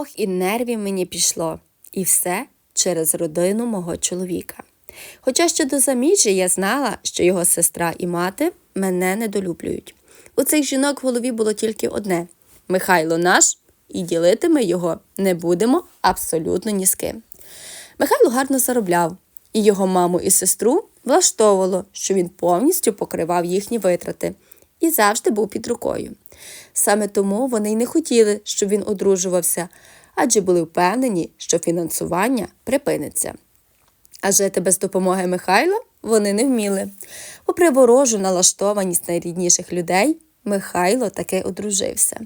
Ох, і нервів мені пішло. І все через родину мого чоловіка. Хоча ще до заміжжя я знала, що його сестра і мати мене недолюблюють. У цих жінок в голові було тільки одне: Михайло наш, і ділити ми його не будемо абсолютно ні з ким. Михайло гарно заробляв, і його маму і сестру влаштовувало, що він повністю покривав їхні витрати і завжди був під рукою. Саме тому вони й не хотіли, щоб він одружувався, адже були впевнені, що фінансування припиниться. А жити без допомоги Михайла вони не вміли. Попри ворожу налаштованість найрідніших людей, Михайло таки одружився.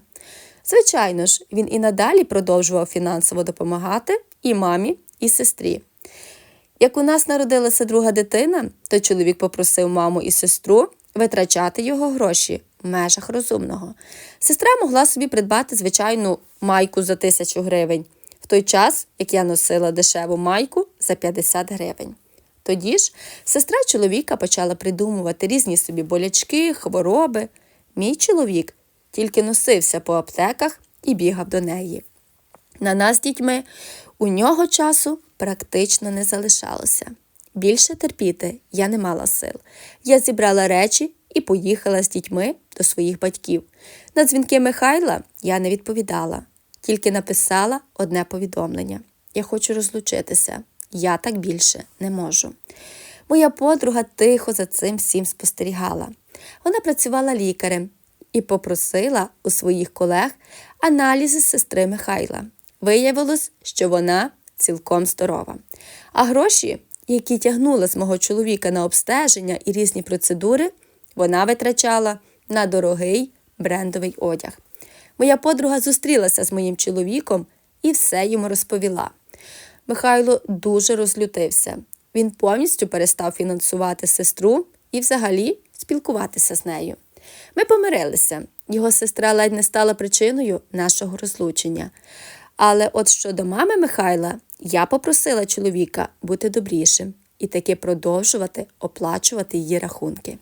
Звичайно ж, він і надалі продовжував фінансово допомагати і мамі, і сестрі. Як у нас народилася друга дитина, то чоловік попросив маму і сестру витрачати його гроші в межах розумного. Сестра могла собі придбати звичайну майку за тисячу гривень, в той час, як я носила дешеву майку за 50 гривень. Тоді ж сестра чоловіка почала придумувати різні собі болячки, хвороби. Мій чоловік тільки носився по аптеках і бігав до неї. На нас дітьми у нього часу практично не залишалося. Більше терпіти я не мала сил. Я зібрала речі і поїхала з дітьми до своїх батьків. На дзвінки Михайла я не відповідала, тільки написала одне повідомлення: Я хочу розлучитися, я так більше не можу. Моя подруга тихо за цим всім спостерігала. Вона працювала лікарем і попросила у своїх колег аналізи сестри Михайла. Виявилось, що вона цілком здорова. А гроші, які тягнула з мого чоловіка на обстеження і різні процедури, вона витрачала на дорогий брендовий одяг. Моя подруга зустрілася з моїм чоловіком і все йому розповіла. Михайло дуже розлютився. Він повністю перестав фінансувати сестру і взагалі спілкуватися з нею. Ми помирилися. Його сестра ледь не стала причиною нашого розлучення. Але от щодо мами Михайла, я попросила чоловіка бути добрішим і таки продовжувати оплачувати її рахунки.